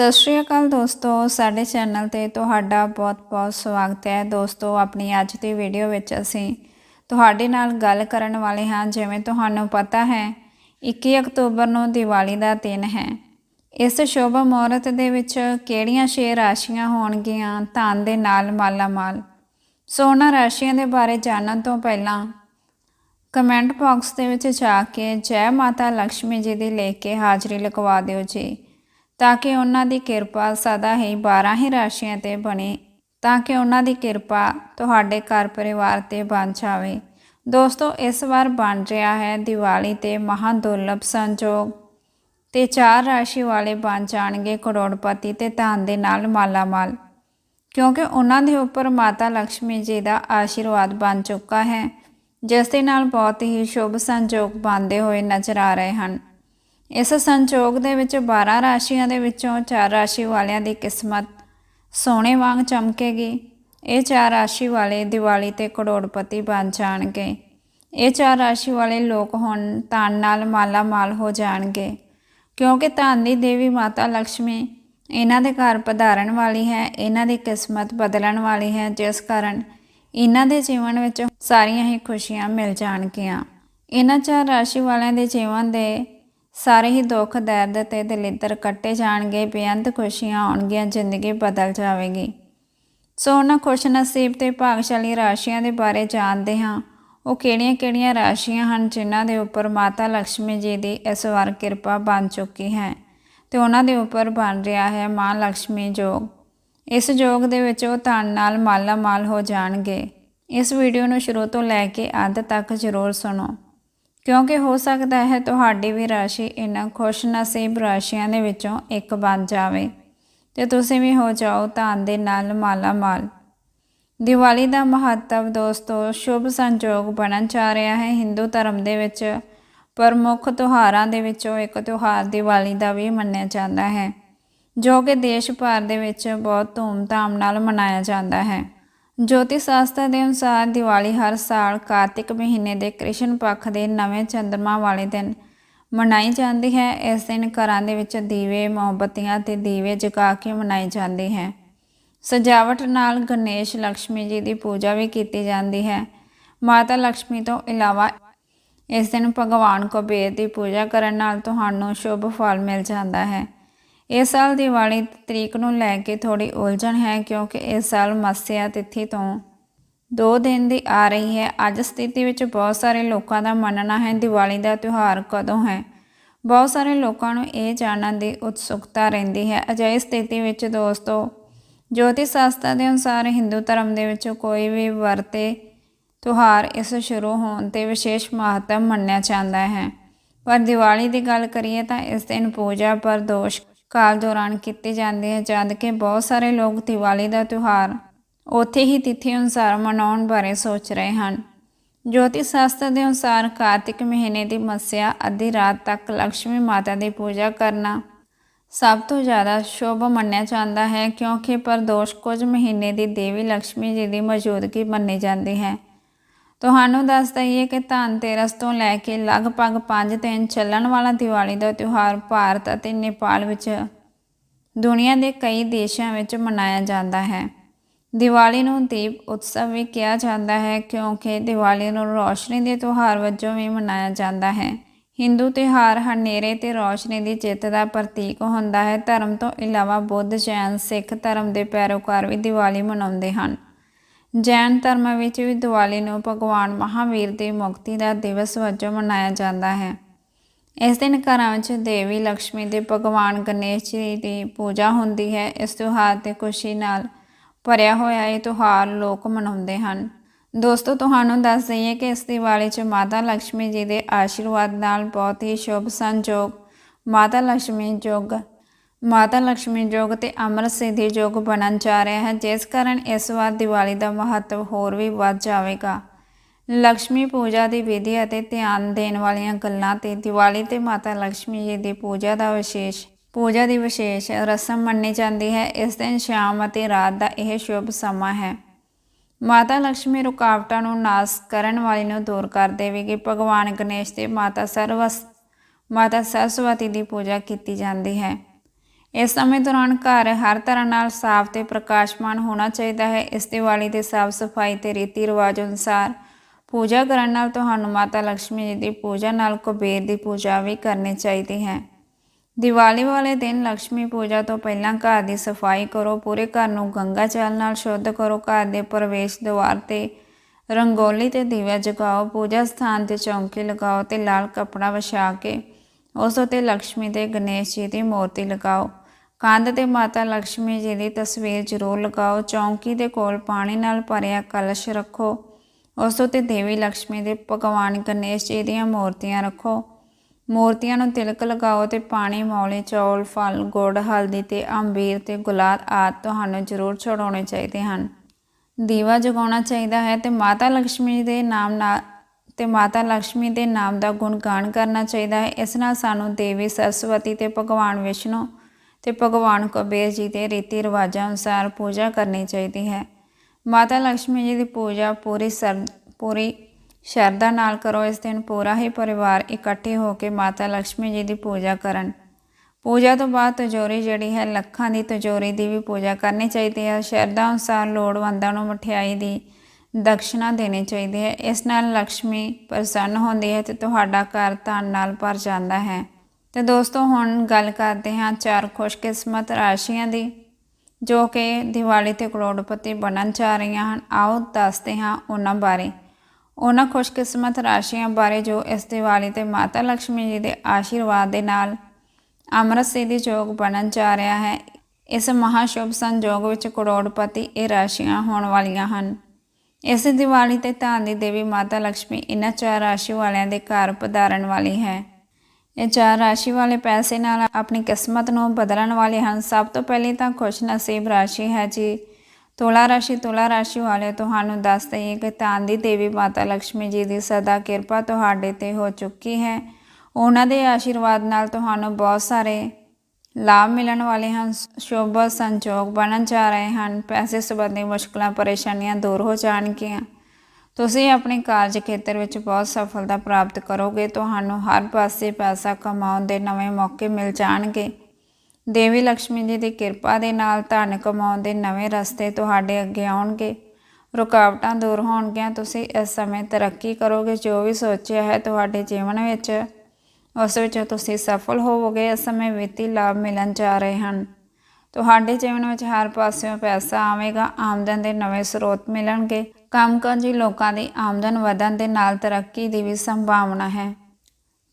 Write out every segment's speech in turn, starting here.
ਸਤਿ ਸ਼੍ਰੀ ਅਕਾਲ ਦੋਸਤੋ, ਸਾਡੇ ਚੈਨਲ ਤੇ ਤੁਹਾਡਾ ਬਹੁਤ-ਬਹੁਤ ਸਵਾਗਤ ਹੈ। ਦੋਸਤੋ, ਆਪਣੀ ਅੱਜ ਦੀ ਵੀਡੀਓ ਵਿੱਚ ਅਸੀਂ ਤੁਹਾਡੇ ਨਾਲ ਗੱਲ ਕਰਨ ਵਾਲੇ ਹਾਂ, ਜਿਵੇਂ ਤੁਹਾਨੂੰ ਪਤਾ ਹੈ 21 ਅਕਤੂਬਰ ਨੂੰ ਦੀਵਾਲੀ ਦਾ ਦਿਨ ਹੈ। ਇਸ ਸ਼ੁਭ ਮਹੂਰਤ ਦੇ ਵਿੱਚ ਕਿਹੜੀਆਂ ਛੇ ਰਾਸ਼ੀਆਂ ਹੋਣਗੀਆਂ? ਧਨ ਦੇ ਨਾਲ ਮਾਲਾ-ਮਾਲ। ਸੋ ਉਹਨਾਂ ਰਾਸ਼ੀਆਂ ਦੇ ਬਾਰੇ ਜਾਣਨ ਤੋਂ ਪਹਿਲਾਂ ਕਮੈਂਟ ਬਾਕਸ ਦੇ ਵਿੱਚ ਜਾ ਕੇ ਜੈ ਮਾਤਾ ਲక్ష్ਮੀ ਜੀ ਦੀ ਲਿਖ ਕੇ ਹਾਜ਼ਰੀ ਲਗਵਾ ਦਿਓ ਜੀ। ਤਾਂ ਕਿ ਉਹਨਾਂ ਦੀ ਕਿਰਪਾ ਸਦਾ ਹੀ 12 ਹੀ ਰਾਸ਼ੀਆਂ ਤੇ ਬਣੇ, ਤਾਂ ਕਿ ਉਹਨਾਂ ਦੀ ਕਿਰਪਾ ਤੁਹਾਡੇ ਘਰ ਪਰਿਵਾਰ ਤੇ ਬਣ ਜਾਵੇ। ਦੋਸਤੋ, ਇਸ ਵਾਰ ਬਣ ਰਿਹਾ ਹੈ ਦੀਵਾਲੀ ਤੇ ਮਹਾ ਦੁਰਲਭ ਸੰਜੋਗ। ਤੇ ਚਾਰ ਰਾਸ਼ੀ ਵਾਲੇ ਬਣ ਜਾਣਗੇ ਕਰੋੜਪਤੀ ਤੇ ਧਨ ਦੇ ਨਾਲ ਮਾਲਾਮਾਲ। ਕਿਉਂਕਿ ਉਹਨਾਂ ਦੇ ਉੱਪਰ ਮਾਤਾ ਲక్ష్ਮੀ ਜੀ ਦਾ ਆਸ਼ੀਰਵਾਦ ਬਣ ਚੁੱਕਾ ਹੈ, ਜਿਸ ਦੇ ਨਾਲ ਬਹੁਤ ਹੀ ਸ਼ੁਭ ਸੰਜੋਗ ਬਣਦੇ ਹੋਏ ਨਜ਼ਰ ਆ ਰਹੇ ਹਨ। ਇਸ ਸੰਜੋਗ ਦੇ ਵਿੱਚ 12 ਰਾਸ਼ੀਆਂ ਦੇ ਵਿੱਚੋਂ ਚਾਰ ਰਾਸ਼ੀ ਵਾਲਿਆਂ ਦੀ ਕਿਸਮਤ ਸੋਨੇ ਵਾਂਗ ਚਮਕੇਗੀ। ਇਹ ਚਾਰ ਰਾਸ਼ੀ ਵਾਲੇ ਦੀਵਾਲੀ ਤੇ ਕਰੋੜਪਤੀ ਬਣ ਜਾਣਗੇ। ਇਹ ਚਾਰ ਰਾਸ਼ੀ ਵਾਲੇ ਲੋਕ ਹੁਣ ਧਨ ਨਾਲ ਮਾਲਾ ਮਾਲ ਹੋ ਜਾਣਗੇ। ਕਿਉਂਕਿ ਧਨ ਦੀ ਦੇਵੀ ਮਾਤਾ ਲక్ష్ਮੀ ਇਹਨਾਂ ਦੇ ਘਰ ਪਧਾਰਨ ਵਾਲੀ ਹੈ, ਇਹਨਾਂ ਦੀ ਕਿਸਮਤ ਬਦਲਣ ਵਾਲੀ ਹੈ, ਜਿਸ ਕਾਰਨ ਇਹਨਾਂ ਦੇ ਜੀਵਨ ਵਿੱਚ ਸਾਰੀਆਂ ਹੀ ਖੁਸ਼ੀਆਂ ਮਿਲ ਜਾਣਗੀਆਂ। ਇਹਨਾਂ ਚਾਰ ਰਾਸ਼ੀ ਵਾਲਿਆਂ ਦੇ ਜੀਵਨ ਦੇ ਸਾਰੇ ਹੀ ਦੁੱਖ, ਦਰਦ ਤੇ ਦਲਿੱਦਰ ਕੱਟੇ ਜਾਣਗੇ, ਬੇਅੰਤ ਖੁਸ਼ੀਆਂ ਆਉਣਗੀਆਂ, ਜ਼ਿੰਦਗੀ ਬਦਲ ਜਾਵੇਗੀ। ਸੋ ਉਹਨਾਂ ਖੁਸ਼ ਨਸੀਬ ਤੇ ਭਾਗਸ਼ਾਲੀ ਰਾਸ਼ੀਆਂ ਦੇ ਬਾਰੇ ਜਾਣਦੇ ਹਾਂ। ਉਹ ਕਿਹੜੀਆਂ-ਕਿਹੜੀਆਂ ਰਾਸ਼ੀਆਂ ਹਨ ਜਿਨ੍ਹਾਂ ਦੇ ਉੱਪਰ ਮਾਤਾ ਲక్ష్ਮੀ ਜੀ ਦੀ ਇਸ ਵਾਰ ਕਿਰਪਾ ਬਣ ਚੁੱਕੀ ਹੈ ਤੇ ਉਹਨਾਂ ਦੇ ਉੱਪਰ ਬਣ ਰਿਹਾ ਹੈ ਮਾਂ ਲక్ష్ਮੀ ਜੋਗ। ਇਸ ਜੋਗ ਦੇ ਵਿੱਚ ਉਹ ਧਨ ਨਾਲ ਮਾਲਾ ਮਾਲ ਹੋ ਜਾਣਗੇ। ਇਸ ਵੀਡੀਓ ਨੂੰ ਸ਼ੁਰੂ ਤੋਂ ਲੈ ਕੇ ਅੰਤ ਤੱਕ ਜ਼ਰੂਰ ਸੁਣੋ। ਕਿਉਂਕਿ ਹੋ ਸਕਦਾ ਹੈ ਤੁਹਾਡੀ ਵੀ ਰਾਸ਼ੀ ਇਹਨਾਂ ਖੁਸ਼ਨਸੀਬ ਰਾਸ਼ੀਆਂ ਦੇ ਵਿੱਚੋਂ ਇੱਕ ਬਣ ਜਾਵੇ। ਤੇ ਤੁਸੀਂ ਵੀ ਹੋ ਜਾਓ ਧਨ ਦੇ ਨਾਲ ਮਾਲਾ ਮਾਲ ਦੀਵਾਲੀ ਦਾ ਮਹੱਤਵ ਦੋਸਤੋ, ਸ਼ੁਭ ਸੰਜੋਗ ਬਣਨ ਜਾ ਰਿਹਾ ਹੈ। ਹਿੰਦੂ ਧਰਮ ਦੇ ਵਿੱਚ ਪ੍ਰਮੁੱਖ ਤਿਉਹਾਰਾਂ ਦੇ ਵਿੱਚੋਂ ਇੱਕ ਤਿਉਹਾਰ ਦੀਵਾਲੀ ਦਾ ਵੀ ਮੰਨਿਆ ਜਾਂਦਾ ਹੈ, ਜੋ ਕਿ ਦੇਸ਼ ਭਰ ਦੇ ਵਿੱਚ ਬਹੁਤ ਧੂਮ-ਧਾਮ ਨਾਲ ਮਨਾਇਆ ਜਾਂਦਾ ਹੈ। ਜੋਤੀ ਸ਼ਾਸਤਰ ਦੇ ਅਨੁਸਾਰ ਦੀਵਾਲੀ ਹਰ ਸਾਲ ਕਾਰਤਿਕ ਮਹੀਨੇ ਦੇ ਕ੍ਰਿਸ਼ਨ ਪੱਖ ਦੇ ਨਵੇਂ ਚੰਦਰਮਾ ਵਾਲੇ ਦਿਨ ਮਨਾਈ ਜਾਂਦੀ ਹੈ। ਇਸ ਦਿਨ ਘਰਾਂ ਦੇ ਵਿੱਚ ਦੀਵੇ, ਮੋਮਬਤੀਆਂ ਤੇ ਦੀਵੇ ਜਗਾ ਕੇ ਮਨਾਈ ਜਾਂਦੀ ਹੈ। ਸਜਾਵਟ ਨਾਲ ਗਣੇਸ਼ ਲక్ష్ਮੀ ਜੀ ਦੀ ਪੂਜਾ ਵੀ ਕੀਤੀ ਜਾਂਦੀ ਹੈ। ਮਾਤਾ ਲక్ష్ਮੀ ਤੋਂ ਇਲਾਵਾ ਇਸ ਦਿਨ ਭਗਵਾਨ ਕੁਬੇਰ ਦੀ ਪੂਜਾ ਕਰਨ ਨਾਲ ਤੁਹਾਨੂੰ ਸ਼ੁਭ ਫਲ ਮਿਲ ਜਾਂਦਾ ਹੈ। ਇਸ ਸਾਲ ਦੀਵਾਲੀ ਤਰੀਕ ਨੂੰ ਲੈ ਕੇ ਥੋੜੀ ਉਲਝਣ ਹੈ ਕਿਉਂਕਿ ਇਸ ਸਾਲ ਮੱਸਿਆ ਤਿਥੀ ਤੋਂ ਦੋ ਦਿਨ ਦੀ ਆ ਰਹੀ ਹੈ। ਅੱਜ ਸਥਿਤੀ ਵਿੱਚ ਬਹੁਤ ਸਾਰੇ ਲੋਕਾਂ ਦਾ ਮੰਨਣਾ ਹੈ ਦੀਵਾਲੀ ਦਾ ਤਿਉਹਾਰ ਕਦੋਂ ਹੈ। ਬਹੁਤ ਸਾਰੇ ਲੋਕਾਂ ਨੂੰ ਇਹ ਜਾਣਨ ਦੀ ਉਤਸੁਕਤਾ ਰਹਿੰਦੀ ਹੈ। ਅਜਿਹੀ ਸਥਿਤੀ ਵਿੱਚ ਦੋਸਤੋ ਜੋਤਿਸ਼ ਸ਼ਾਸਤਰ ਦੇ ਅਨੁਸਾਰ ਹਿੰਦੂ ਧਰਮ ਦੇ ਵਿੱਚ ਕੋਈ ਵੀ ਵਰਤੇ ਤਿਉਹਾਰ ਇਸ ਸ਼ੁਰੂ ਹੋਣ ਤੇ ਵਿਸ਼ੇਸ਼ ਮਹੱਤਵ ਮੰਨਿਆ ਜਾਂਦਾ ਹੈ। ਪਰ ਦੀਵਾਲੀ ਦੀ ਗੱਲ ਕਰੀਏ ਤਾਂ ਇਸ ਦਿਨ ਪੂਜਾ ਪਰ ਦੋਸ਼ ਕਾਲ ਦੌਰਾਨ ਕੀਤੇ ਜਾਂਦੇ ਹਨ ਜਦ ਕਿ ਬਹੁਤ ਸਾਰੇ ਲੋਕ ਦੀਵਾਲੀ ਦਾ ਤਿਉਹਾਰ ਉੱਥੇ ਹੀ ਤਿਥੀ ਅਨੁਸਾਰ ਮਨਾਉਣ ਬਾਰੇ ਸੋਚ ਰਹੇ ਹਨ। ਜੋਤੀ ਸ਼ਾਸਤਰ ਦੇ ਅਨੁਸਾਰ ਕਾਰਤਿਕ ਮਹੀਨੇ ਦੀ ਮੱਸਿਆ ਅੱਧੀ ਰਾਤ ਤੱਕ ਲక్ష్ਮੀ ਮਾਤਾ ਦੀ ਪੂਜਾ ਕਰਨਾ ਸਭ ਤੋਂ ਜ਼ਿਆਦਾ ਸ਼ੁਭ ਮੰਨਿਆ ਜਾਂਦਾ ਹੈ, ਕਿਉਂਕਿ ਪ੍ਰਦੋਸ਼ ਕੁਝ ਮਹੀਨੇ ਦੀ ਦੇਵੀ ਲక్ష్ਮੀ ਜੀ ਦੀ ਮੌਜੂਦਗੀ ਮੰਨੀ ਜਾਂਦੀ ਹੈ। ਤੁਹਾਨੂੰ ਦੱਸ ਦਈਏ ਕਿ ਧਨਤੇਰਸ ਤੋਂ ਲੈ ਕੇ ਲਗਭਗ 5 ਦਿਨ ਚੱਲਣ ਵਾਲਾ ਦੀਵਾਲੀ ਦਾ ਤਿਉਹਾਰ ਭਾਰਤ ਅਤੇ ਨੇਪਾਲ ਵਿੱਚ ਦੁਨੀਆ ਦੇ ਕਈ ਦੇਸ਼ਾਂ ਵਿੱਚ ਮਨਾਇਆ ਜਾਂਦਾ ਹੈ। ਦੀਵਾਲੀ ਨੂੰ ਦੀਪ ਉਤਸਵ ਵੀ ਕਿਹਾ ਜਾਂਦਾ ਹੈ ਕਿਉਂਕਿ ਦੀਵਾਲੀ ਨੂੰ ਰੋਸ਼ਨੀ ਦੇ ਤਿਉਹਾਰ ਵਜੋਂ ਵੀ ਮਨਾਇਆ ਜਾਂਦਾ ਹੈ। ਹਿੰਦੂ ਤਿਉਹਾਰ ਹਨੇਰੇ ਤੇ ਰੋਸ਼ਨੀ ਦੀ ਜਿੱਤ ਦਾ ਪ੍ਰਤੀਕ ਹੁੰਦਾ ਹੈ। ਧਰਮ ਤੋਂ ਇਲਾਵਾ ਬੁੱਧ, ਜੈਨ, ਸਿੱਖ ਧਰਮ ਦੇ ਪੈਰੋਕਾਰ ਵੀ ਦੀਵਾਲੀ ਮਨਾਉਂਦੇ ਹਨ। ਜੈਨ ਧਰਮ ਵਿੱਚ ਵੀ ਦੀਵਾਲੀ ਨੂੰ ਭਗਵਾਨ ਮਹਾਵੀਰ ਦੀ ਮੁਕਤੀ ਦਾ ਦਿਵਸ ਵਜੋਂ ਮਨਾਇਆ ਜਾਂਦਾ ਹੈ। ਇਸ ਦਿਨ ਘਰਾਂ ਵਿੱਚ ਦੇਵੀ ਲక్ష్ਮੀ ਦੇ ਭਗਵਾਨ ਗਣੇਸ਼ ਜੀ ਦੀ ਪੂਜਾ ਹੁੰਦੀ ਹੈ। ਇਸ ਤਿਉਹਾਰ ਤੇ ਖੁਸ਼ੀ ਨਾਲ ਭਰਿਆ ਹੋਇਆ ਇਹ ਤਿਉਹਾਰ ਲੋਕ ਮਨਾਉਂਦੇ ਹਨ। ਦੋਸਤੋ, ਤੁਹਾਨੂੰ ਦੱਸ ਦਈਏ ਕਿ ਇਸ ਦੀਵਾਲੀ 'ਚ ਮਾਤਾ ਲక్ష్ਮੀ ਜੀ ਦੇ ਆਸ਼ੀਰਵਾਦ ਨਾਲ ਬਹੁਤ ਹੀ ਸ਼ੁਭ ਸੰਜੋਗ, ਮਾਤਾ ਲక్ష్ਮੀ ਜੋਗ ਮਾਤਾ ਲక్ష్ਮੀ ਜੋਗ ਤੇ ਅਮਰ ਸਿੱਧੀ ਜੋਗ ਬਣਨ ਜਾ ਰਿਹਾ ਹੈ, ਜਿਸ ਕਾਰਨ ਇਸ ਵਾਰ ਦੀਵਾਲੀ ਦਾ ਮਹੱਤਵ ਹੋਰ ਵੀ ਵੱਧ ਜਾਵੇਗਾ। ਲక్ష్ਮੀ ਪੂਜਾ ਦੀ ਵਿਧੀ ਅਤੇ ਧਿਆਨ ਦੇਣ ਵਾਲੀਆਂ ਗੱਲਾਂ ਤੇ ਦੀਵਾਲੀ ਤੇ ਮਾਤਾ ਲక్ష్ਮੀ ਜੀ ਦੀ ਪੂਜਾ ਦਾ ਵਿਸ਼ੇਸ਼ ਪੂਜਾ ਦੀ ਵਿਸ਼ੇਸ਼ ਰਸਮ ਮੰਨੀ ਜਾਂਦੀ ਹੈ। ਇਸ ਦਿਨ ਸ਼ਾਮ ਅਤੇ ਰਾਤ ਦਾ ਇਹ ਸ਼ੁਭ ਸਮਾਂ ਹੈ। ਮਾਤਾ ਲక్ష్ਮੀ ਰੁਕਾਵਟਾਂ ਨੂੰ ਨਾਸ ਕਰਨ ਵਾਲੀ ਨੂੰ ਦੂਰ ਕਰ ਦੇਵੇਗੀ। ਭਗਵਾਨ ਗਣੇਸ਼ ਤੇ ਮਾਤਾ ਸਰਵਸ ਮਾਤਾ ਸਰਸਵਤੀ ਦੀ ਪੂਜਾ ਕੀਤੀ ਜਾਂਦੀ ਹੈ। ਇਸ ਸਮੇਂ ਦੌਰਾਨ ਘਰ ਹਰ ਤਰ੍ਹਾਂ ਨਾਲ ਸਾਫ਼ ਤੇ ਪ੍ਰਕਾਸ਼ਮਾਨ ਹੋਣਾ ਚਾਹੀਦਾ ਹੈ। ਇਸ ਦਿਵਾਲੀ ਦੇ ਸਾਫ਼ ਸਫ਼ਾਈ ਤੇ ਰੀਤੀ ਰਿਵਾਜ ਅਨੁਸਾਰ ਪੂਜਾ ਕਰਨ ਨਾਲ ਤੁਹਾਨੂੰ ਮਾਤਾ ਲక్ష్ਮੀ ਜੀ ਦੀ ਪੂਜਾ ਨਾਲ ਕੁਬੇਰ ਦੀ ਪੂਜਾ ਵੀ ਕਰਨੀ ਚਾਹੀਦੀ ਹੈ। ਦੀਵਾਲੀ ਵਾਲੇ ਦਿਨ ਲక్ష్ਮੀ ਪੂਜਾ ਤੋਂ ਪਹਿਲਾਂ ਘਰ ਦੀ ਸਫ਼ਾਈ ਕਰੋ, ਪੂਰੇ ਘਰ ਨੂੰ ਗੰਗਾ ਜਲ ਨਾਲ ਸ਼ੁੱਧ ਕਰੋ, ਘਰ ਦੇ ਪ੍ਰਵੇਸ਼ ਦੁਆਰ ਤੇ ਰੰਗੋਲੀ ਤੇ ਦੀਵਾ ਜਗਾਓ, ਪੂਜਾ ਸਥਾਨ ਤੇ ਚੌਂਕੇ ਲਗਾਓ ਤੇ ਲਾਲ ਕੱਪੜਾ ਵਿਛਾ ਕੇ ਉਸ ਉਤੇ ਲక్ష్ਮੀ ਤੇ ਗਣੇਸ਼ ਜੀ ਦੀ ਮੂਰਤੀ ਲਗਾਓ। ਕੰਧ ਤੇ ਮਾਤਾ ਲక్ష్ਮੀ ਜੀ ਦੀ ਤਸਵੀਰ ਜ਼ਰੂਰ ਲਗਾਓ। ਚੌਂਕੀ ਦੇ ਕੋਲ ਪਾਣੀ ਨਾਲ ਭਰਿਆ ਕਲਸ਼ ਰੱਖੋ। ਉਸ ਉੱਤੇ ਦੇਵੀ ਲక్ష్ਮੀ ਦੇ ਭਗਵਾਨ ਗਣੇਸ਼ ਜੀ ਦੀਆਂ ਮੂਰਤੀਆਂ ਰੱਖੋ। ਮੂਰਤੀਆਂ ਨੂੰ ਤਿਲਕ ਲਗਾਓ ਤੇ ਪਾਣੀ, ਮੌਲੇ ਚੌਲ, ਫਲ, ਗੁੜ, ਹਲਦੀ ਤੇ ਅੰਬੀਰ ਤੇ ਗੁਲਾਬ ਆਦ ਤੁਹਾਨੂੰ ਜ਼ਰੂਰ ਛੜਾਉਣੇ ਚਾਹੀਦੇ ਹਨ। ਦੀਵਾ ਜਗਾਉਣਾ ਚਾਹੀਦਾ ਹੈ ਤੇ ਮਾਤਾ ਲక్ష్ਮੀ ਦੇ ਨਾਮ ਨਾਲ ਤੇ ਮਾਤਾ ਲక్ష్ਮੀ ਦੇ ਨਾਮ ਦਾ ਗੁਣਗਾਨ ਕਰਨਾ ਚਾਹੀਦਾ ਹੈ। ਇਸ ਨਾਲ ਸਾਨੂੰ ਦੇਵੀ, ਸਰਸਵਤੀ ਤੇ ਭਗਵਾਨ ਵਿਸ਼ਨੂੰ ਤੇ ਭਗਵਾਨ ਕਬੀਰ ਜੀ ਦੇ ਰੀਤੀ ਰਿਵਾਜਾਂ ਅਨੁਸਾਰ ਪੂਜਾ ਕਰਨੀ ਚਾਹੀਦੀ ਹੈ। ਮਾਤਾ ਲక్ష్ਮੀ ਜੀ ਦੀ ਪੂਜਾ ਪੂਰੀ ਸਰ, ਪੂਰੀ ਸ਼ਰਧਾ ਨਾਲ ਕਰੋ। ਇਸ ਦਿਨ ਪੂਰਾ ਹੀ ਪਰਿਵਾਰ ਇਕੱਠੇ ਹੋ ਕੇ ਮਾਤਾ ਲక్ష్ਮੀ ਜੀ ਦੀ ਪੂਜਾ ਕਰਨ। ਪੂਜਾ ਤੋਂ ਬਾਅਦ ਤਜੋਰੀ ਜਿਹੜੀ ਹੈ, ਲੱਖਾਂ ਦੀ ਤਜੋਰੀ ਦੀ ਵੀ ਪੂਜਾ ਕਰਨੀ ਚਾਹੀਦੀ ਹੈ। ਸ਼ਰਧਾ ਅਨੁਸਾਰ ਲੋੜਵੰਦਾਂ ਨੂੰ ਮਠਿਆਈ ਦੀ ਦਕਸ਼ਨਾ ਦੇਣੀ ਚਾਹੀਦੀ ਹੈ। ਇਸ ਨਾਲ ਲక్ష్ਮੀ ਪ੍ਰਸੰਨ ਹੁੰਦੀ ਹੈ ਤੇ ਤੁਹਾਡਾ ਘਰ ਧਨ ਨਾਲ ਭਰ ਜਾਂਦਾ ਹੈ। ਤੇ ਦੋਸਤੋ, ਹੁਣ ਗੱਲ ਕਰਦੇ ਹਾਂ ਚਾਰ ਖੁਸ਼ਕਿਸਮਤ ਰਾਸ਼ੀਆਂ ਦੀ, ਜੋ ਕਿ ਦੀਵਾਲੀ ਤੇ ਕਰੋੜਪਤੀ ਬਣਨ ਜਾ ਰਹੀਆਂ ਹਨ। ਆਓ ਦੱਸਦੇ ਹਾਂ ਉਹਨਾਂ ਬਾਰੇ। ਉਹਨਾਂ ਖੁਸ਼ਕਿਸਮਤ ਰਾਸ਼ੀਆਂ ਬਾਰੇ ਜੋ ਇਸ ਦੀਵਾਲੀ ਤੇ ਮਾਤਾ ਲక్ష్ਮੀ ਜੀ ਦੇ ਆਸ਼ੀਰਵਾਦ ਦੇ ਨਾਲ ਅਮਰਤ ਦੀ ਯੋਗ ਬਣਨ ਜਾ ਰਿਹਾ ਹੈ, ਇਸ ਮਹਾਸ਼ੁਭ ਸੰਯੋਗ ਵਿੱਚ ਕਰੋੜਪਤੀ ਇਹ ਰਾਸ਼ੀਆਂ ਹੋਣ ਵਾਲੀਆਂ ਹਨ। ਇਸ ਦੀਵਾਲੀ ਤੇ ਧਨ ਦੀ ਦੇਵੀ ਮਾਤਾ ਲక్ష్ਮੀ ਇਹਨਾਂ ਚਾਰ ਰਾਸ਼ੀ ਵਾਲਿਆਂ ਦੇ ਘਰ ਪਧਾਰਨ ਵਾਲੀ ਹੈ। ਇਹ ਚਾਰ ਰਾਸ਼ੀ ਵਾਲੇ ਪੈਸੇ ਨਾਲ ਆਪਣੀ ਕਿਸਮਤ ਨੂੰ ਬਦਲਣ ਵਾਲੇ ਹਨ। ਸਭ ਤੋਂ ਪਹਿਲੀ ਤਾਂ ਖੁਸ਼ ਨਸੀਬ ਰਾਸ਼ੀ ਹੈ ਜੀ। ਤੁਲਾ ਰਾਸ਼ੀ ਤੁਲਾ ਰਾਸ਼ੀ ਵਾਲੇ ਤੁਹਾਨੂੰ ਦੱਸ ਦਈਏ ਕਿ ਧਨ ਦੀ ਦੇਵੀ ਮਾਤਾ ਲక్ష్ਮੀ ਜੀ ਦੀ ਸਦਾ ਕਿਰਪਾ ਤੁਹਾਡੇ ਤੇ ਹੋ ਚੁੱਕੀ ਹੈ। ਉਹਨਾਂ ਦੇ ਆਸ਼ੀਰਵਾਦ ਨਾਲ ਤੁਹਾਨੂੰ ਬਹੁਤ ਸਾਰੇ ਲਾਭ ਮਿਲਣ ਵਾਲੇ ਹਨ। ਸ਼ੁਭ ਸੰਜੋਗ ਬਣਨ ਜਾ ਰਹੇ ਹਨ। ਪੈਸੇ ਸੰਬੰਧੀ ਮੁਸ਼ਕਲਾਂ, ਪਰੇਸ਼ਾਨੀਆਂ ਦੂਰ ਹੋ ਜਾਣਗੀਆਂ। ਤੁਸੀਂ ਆਪਣੇ ਕਾਰਜ ਖੇਤਰ ਵਿੱਚ ਬਹੁਤ ਸਫਲਤਾ ਪ੍ਰਾਪਤ ਕਰੋਗੇ, ਤੁਹਾਨੂੰ ਹਰ ਪਾਸੇ ਪੈਸਾ ਕਮਾਉਣ ਦੇ ਨਵੇਂ ਮੌਕੇ ਮਿਲ ਜਾਣਗੇ। ਦੇਵੀ ਲక్ష్ਮੀ ਜੀ ਦੀ ਕਿਰਪਾ ਦੇ ਨਾਲ ਧਨ ਕਮਾਉਣ ਦੇ ਨਵੇਂ ਰਸਤੇ ਤੁਹਾਡੇ ਅੱਗੇ ਆਉਣਗੇ। ਰੁਕਾਵਟਾਂ ਦੂਰ ਹੋਣਗੀਆਂ, ਤੁਸੀਂ ਇਸ ਸਮੇਂ ਤਰੱਕੀ ਕਰੋਗੇ, ਜੋ ਵੀ ਸੋਚਿਆ ਹੈ ਤੁਹਾਡੇ ਜੀਵਨ ਵਿੱਚ, ਉਸ ਵਿੱਚ ਤੁਸੀਂ ਸਫਲ ਹੋਵੋਗੇ, ਇਸ ਸਮੇਂ ਵਿੱਤੀ ਲਾਭ ਮਿਲਣ ਜਾ ਰਹੇ ਹਨ। ਤੁਹਾਡੇ ਜੀਵਨ ਵਿੱਚ ਹਰ ਪਾਸਿਓਂ ਪੈਸਾ ਆਵੇਗਾ, ਆਮਦਨ ਦੇ ਨਵੇਂ ਸਰੋਤ ਮਿਲਣਗੇ। ਕੰਮਕਾਜੀ ਲੋਕਾਂ ਦੀ ਆਮਦਨ ਵਧਣ ਦੇ ਨਾਲ ਤਰੱਕੀ ਦੀ ਵੀ ਸੰਭਾਵਨਾ ਹੈ।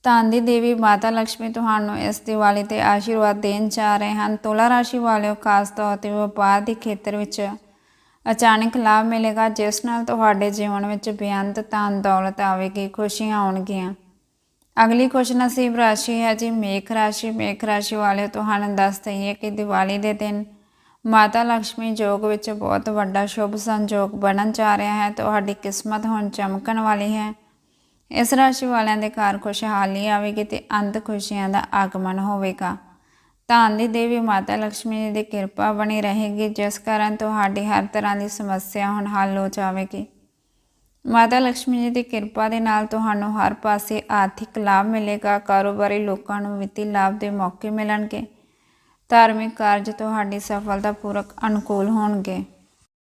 ਧਨ ਦੀ ਦੇਵੀ ਮਾਤਾ ਲక్ష్ਮੀ ਤੁਹਾਨੂੰ ਇਸ ਦੀਵਾਲੀ ਤੇ ਆਸ਼ੀਰਵਾਦ ਦੇਣ ਜਾ ਰਹੇ ਹਨ। ਤੁਲਾ ਰਾਸ਼ੀ ਵਾਲਿਓ, ਖਾਸ ਤੌਰ ਤੇ ਵਪਾਰ ਦੇ ਖੇਤਰ ਵਿੱਚ ਅਚਾਨਕ ਲਾਭ ਮਿਲੇਗਾ, ਜਿਸ ਨਾਲ ਤੁਹਾਡੇ ਜੀਵਨ ਵਿੱਚ ਬੇਅੰਤ ਧਨ ਦੌਲਤ ਆਵੇਗੀ, ਖੁਸ਼ੀਆਂ ਆਉਣਗੀਆਂ। ਅਗਲੀ ਖੁਸ਼ ਨਸੀਬ ਰਾਸ਼ੀ ਹੈ ਜੀ, ਮੇਖ ਰਾਸ਼ੀ। ਮੇਖ ਰਾਸ਼ੀ ਵਾਲਿਓ, ਤੁਹਾਨੂੰ ਦੱਸ ਦਈਏ ਕਿ ਦੀਵਾਲੀ ਦੇ ਦਿਨ ਮਾਤਾ ਲక్ష్ਮੀ ਯੋਗ ਵਿੱਚ ਬਹੁਤ ਵੱਡਾ ਸ਼ੁਭ ਸੰਯੋਗ ਬਣਨ ਜਾ ਰਿਹਾ ਹੈ, ਤੁਹਾਡੀ ਕਿਸਮਤ ਹੁਣ ਚਮਕਣ ਵਾਲੀ ਹੈ। ਇਸ ਰਾਸ਼ੀ ਵਾਲਿਆਂ ਦੇ ਘਰ ਖੁਸ਼ਹਾਲੀ ਆਵੇਗੀ ਤੇ ਅੰਤ ਖੁਸ਼ੀਆਂ ਦਾ ਆਗਮਨ ਹੋਵੇਗਾ। ਧਨ ਦੀ ਦੇਵੀ ਮਾਤਾ ਲక్ష్ਮੀ ਜੀ ਦੀ ਕਿਰਪਾ ਬਣੀ ਰਹੇਗੀ, ਜਿਸ ਕਾਰਨ ਤੁਹਾਡੀ ਹਰ ਤਰ੍ਹਾਂ ਦੀ ਸਮੱਸਿਆ ਹੁਣ ਹੱਲ ਹੋ ਜਾਵੇਗੀ। ਮਾਤਾ ਲక్ష్ਮੀ ਜੀ ਦੀ ਕਿਰਪਾ ਦੇ ਨਾਲ ਤੁਹਾਨੂੰ ਹਰ ਪਾਸੇ ਆਰਥਿਕ ਲਾਭ ਮਿਲੇਗਾ, ਕਾਰੋਬਾਰੀ ਲੋਕਾਂ ਨੂੰ ਵਿੱਤੀ ਲਾਭ ਦੇ ਮੌਕੇ ਮਿਲਣਗੇ। ਧਾਰਮਿਕ ਕਾਰਜ ਤੁਹਾਡੀ ਸਫਲਤਾ ਪੂਰਕ ਅਨੁਕੂਲ ਹੋਣਗੇ।